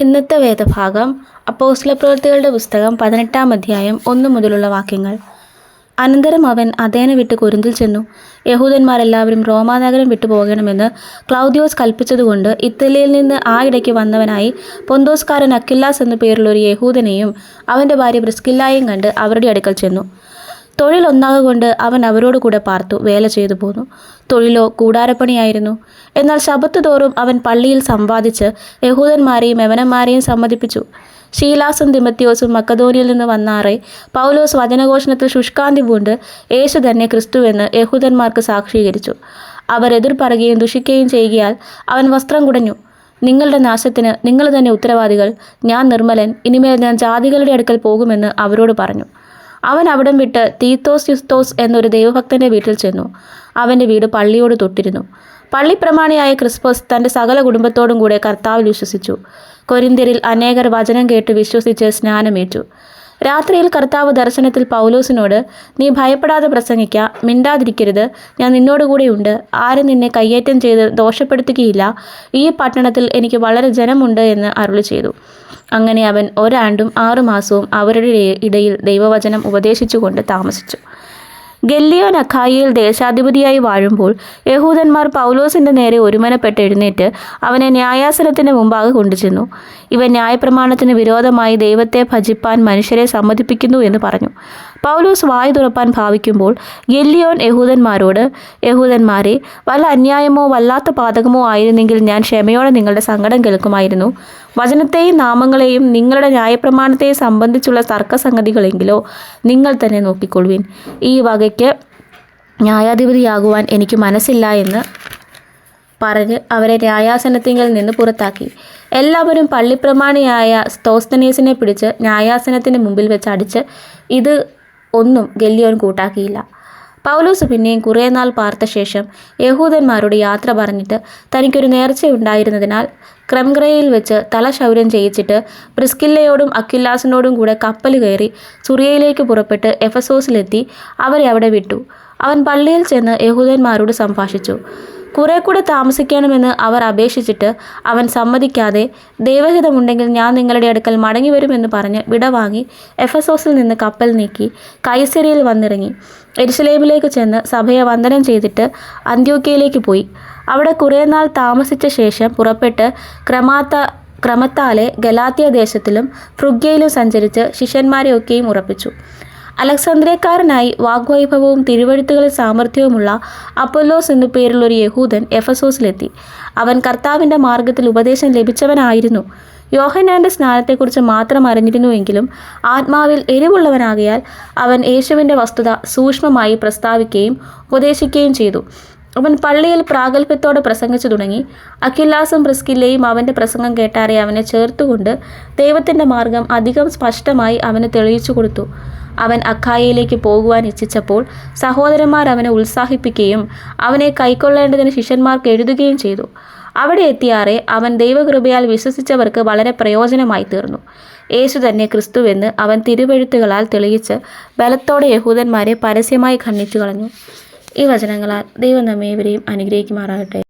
ഇന്നത്തെ വേദഭാഗം അപ്പോസ്ല പ്രവൃത്തികളുടെ പുസ്തകം പതിനെട്ടാം അധ്യായം ഒന്നു മുതലുള്ള വാക്യങ്ങൾ. അനന്തരം അവൻ അതേന വിട്ട് കൊരിന്തിൽ ചെന്നു. യഹൂദന്മാരെല്ലാവരും റോമാനഗരം വിട്ടു പോകണമെന്ന് ക്ലൗദിയോസ് കൽപ്പിച്ചതുകൊണ്ട് ഇറ്റലിയിൽ നിന്ന് ആ ഇടയ്ക്ക് വന്നവനായി പൊന്തോസ്കാരൻ അക്കില്ലാസ് എന്നു പേരുള്ള ഒരു യഹൂദനെയും അവന്റെ ഭാര്യ ബ്രിസ്കില്ലായും കണ്ട് അവരുടെ അടുക്കൽ ചെന്നു. തൊഴിൽ ഒന്നാകൊണ്ട് അവൻ അവരോട് കൂടെ പാർത്തു വേല ചെയ്തു പോന്നു. തൊഴിലോ കൂടാരപ്പണിയായിരുന്നു. എന്നാൽ ശബത്ത് തോറും അവൻ പള്ളിയിൽ സംവാദിച്ച് യഹൂദന്മാരെയും യവനന്മാരെയും സമ്മതിപ്പിച്ചു. ഷീലാസും തിമത്യോസും മക്കതോനിയിൽ നിന്ന് വന്നാറെ പൗലോസ് വചനഘോഷണത്തിൽ ശുഷ്കാന്തി പൂണ്ട് യേശു തന്നെ ക്രിസ്തുവെന്ന് യഹൂദന്മാർക്ക് സാക്ഷീകരിച്ചു. അവർ എതിർ പറയുകയും ദുഷിക്കുകയും ചെയ്യുകയാൽ അവൻ വസ്ത്രം കുടഞ്ഞു. നിങ്ങളുടെ നാശത്തിന് നിങ്ങൾ തന്നെ ഉത്തരവാദികൾ. ഞാൻ നിർമ്മലൻ. ഇനിമേൽ ഞാൻ ജാതികളുടെ അടുക്കൽ പോകുമെന്ന് അവരോട് പറഞ്ഞു. അവൻ അവിടം വിട്ട് തീത്തോസ് യുസ്തോസ് എന്നൊരു ദൈവഭക്തന്റെ വീട്ടിൽ ചെന്നു. അവന്റെ വീട് പള്ളിയോട് തൊട്ടിരുന്നു. പള്ളി പ്രമാണിയായ ക്രിസ്പോസ് തന്റെ സകല കുടുംബത്തോടും കൂടെ കർത്താവിൽ വിശ്വസിച്ചു. കൊരിന്തിരിൽ അനേകർ വചനം കേട്ട് വിശ്വസിച്ച് സ്നാനമേറ്റു. രാത്രിയിൽ കർത്താവ് ദർശനത്തിൽ പൗലോസിനോട് നീ ഭയപ്പെടാതെ പ്രസംഗിക്ക മിണ്ടാതിരിക്കരുത്. ഞാൻ നിന്നോടുകൂടെയുണ്ട്. ആരും നിന്നെ കയ്യേറ്റം ചെയ്ത് ദോഷപ്പെടുത്തുകയില്ല. ഈ പട്ടണത്തിൽ എനിക്ക് വളരെ ജനമുണ്ട് എന്ന് അരുളി ചെയ്തു. അങ്ങനെ അവൻ ഒരാണ്ടും ആറുമാസവും അവരുടെ ഇടയിൽ ദൈവവചനം ഉപദേശിച്ചുകൊണ്ട് താമസിച്ചു. ഗല്ലിയോൻ നഖായിയിൽ ദേശാധിപതിയായി വാഴുമ്പോൾ യഹൂദന്മാർ പൗലോസിന്റെ നേരെ ഒരുമനപ്പെട്ട് എഴുന്നേറ്റ് അവനെ ന്യായാസനത്തിന് മുമ്പാകെ കൊണ്ടുചെന്നു. ഇവ ന്യായപ്രമാണത്തിന് വിരോധമായി ദൈവത്തെ ഭജിപ്പാൻ മനുഷ്യരെ സമ്മതിപ്പിക്കുന്നു എന്ന് പറഞ്ഞു. പൗലോസ് വായു തുറപ്പാൻ ഭാവിക്കുമ്പോൾ ഗല്ലിയോൻ യഹൂദന്മാരോട് യഹൂദന്മാരെ വല്ല അന്യായമോ വല്ലാത്ത പാതകമോ ആയിരുന്നെങ്കിൽ ഞാൻ ക്ഷമയോടെ നിങ്ങളുടെ സങ്കടം കേൾക്കുമായിരുന്നു. വചനത്തെയും നാമങ്ങളെയും നിങ്ങളുടെ ന്യായപ്രമാണത്തെയും സംബന്ധിച്ചുള്ള തർക്കസംഗതികളെങ്കിലോ നിങ്ങൾ തന്നെ നോക്കിക്കൊള്ളുവിൻ. ഈ വകയ്ക്ക് ന്യായാധിപതിയാകുവാൻ എനിക്ക് മനസ്സില്ല എന്ന് പറഞ്ഞ് അവരെ ന്യായാസനത്തിങ്കിൽ നിന്ന് പുറത്താക്കി. എല്ലാവരും പള്ളിപ്രമാണിയായ സ്തോസ്തനീസിനെ പിടിച്ച് ന്യായാസനത്തിന് മുമ്പിൽ വെച്ച് അടിച്ച് ഇത് ഒന്നും ഗല്ലിയോൻ കൂട്ടാക്കിയില്ല. പൗലോസ് പിന്നെയും കുറേ നാൾ പാർത്ത ശേഷം യഹൂദന്മാരുടെ യാത്ര പറഞ്ഞിട്ട് തനിക്കൊരു നേർച്ചയുണ്ടായിരുന്നതിനാൽ ക്രംഗ്രയിൽ വെച്ച് തലശൗര്യം ചെയ്യിച്ചിട്ട് ബ്രിസ്കില്ലയോടും അഖില്ലാസിനോടും കൂടെ കപ്പൽ കയറി സുറിയയിലേക്ക് പുറപ്പെട്ട് എഫസോസിലെത്തി അവരെ അവിടെ വിട്ടു. അവൻ പള്ളിയിൽ ചെന്ന് യഹൂദന്മാരോട് സംഭാഷിച്ചു. കുറെ കൂടെ താമസിക്കണമെന്ന് അവർ അപേക്ഷിച്ചിട്ട് അവൻ സമ്മതിക്കാതെ ദൈവഹിതമുണ്ടെങ്കിൽ ഞാൻ നിങ്ങളുടെ അടുക്കൽ മടങ്ങി വരുമെന്ന് പറഞ്ഞ് വിടവാങ്ങി എഫസോസിൽ നിന്ന് കപ്പൽ നീക്കി കൈസരിയിൽ വന്നിറങ്ങി. എരുസലേമിലേക്ക് ചെന്ന് സഭയെ വന്ദനം ചെയ്തിട്ട് അന്ത്യോക്കയിലേക്ക് പോയി. അവിടെ കുറേ നാൾ താമസിച്ച ശേഷം പുറപ്പെട്ട് ക്രമാത്ത ക്രമത്താലെ ഗലാത്യ ദേശത്തിലും ഫ്രുഗ്യയിലും സഞ്ചരിച്ച് ശിഷ്യന്മാരെയൊക്കെയും ഉറപ്പിച്ചു. അലക്സാന്ദ്രിയക്കാരനായി വാഗ്വൈഭവവും തിരുവഴുത്തുകളിൽ സാമർഥ്യവുമുള്ള അപ്പൊല്ലോസ് എന്നു പേരുള്ള ഒരു യഹൂദൻ എഫസോസിലെത്തി. അവൻ കർത്താവിന്റെ മാർഗത്തിൽ ഉപദേശം ലഭിച്ചവനായിരുന്നു. യോഹനാന്റെ സ്നാനത്തെക്കുറിച്ച് മാത്രം അറിഞ്ഞിരുന്നുവെങ്കിലും ആത്മാവിൽ എരിവുള്ളവനാകിയാൽ അവൻ യേശുവിന്റെ വസ്തുത സൂക്ഷ്മമായി പ്രസ്താവിക്കുകയും ഉപദേശിക്കുകയും ചെയ്തു. അവൻ പള്ളിയിൽ പ്രാഗൽഭ്യത്തോടെ പ്രസംഗിച്ചു തുടങ്ങി. അഖില്ലാസും പ്രിസ്കില്ലയും അവന്റെ പ്രസംഗം കേട്ടാറെ അവനെ ചേർത്തുകൊണ്ട് ദൈവത്തിന്റെ മാർഗം അധികം സ്പഷ്ടമായി അവന് തെളിയിച്ചു കൊടുത്തു. അവൻ അഖായയിലേക്ക് പോകുവാൻ ഇച്ഛിച്ചപ്പോൾ സഹോദരന്മാർ അവനെ ഉത്സാഹിപ്പിക്കുകയും അവനെ കൈക്കൊള്ളേണ്ടതിന് ശിഷ്യന്മാർക്ക് എഴുതുകയും ചെയ്തു. അവിടെ എത്തിയാറെ അവൻ ദൈവകൃപയാൽ വിശ്വസിച്ചവർക്ക് വളരെ പ്രയോജനമായി തീർന്നു. യേശു തന്നെ ക്രിസ്തുവെന്ന് അവൻ തിരുവെഴുത്തുകളാൽ തെളിയിച്ച് ബലത്തോടെ യഹൂദന്മാരെ പരസ്യമായി ഖണ്ഡിച്ചു കളഞ്ഞു ഈ വചനങ്ങളാൽ ദൈവം നമ്മേവരെയും അനുഗ്രഹിക്കുമാറാകട്ടെ.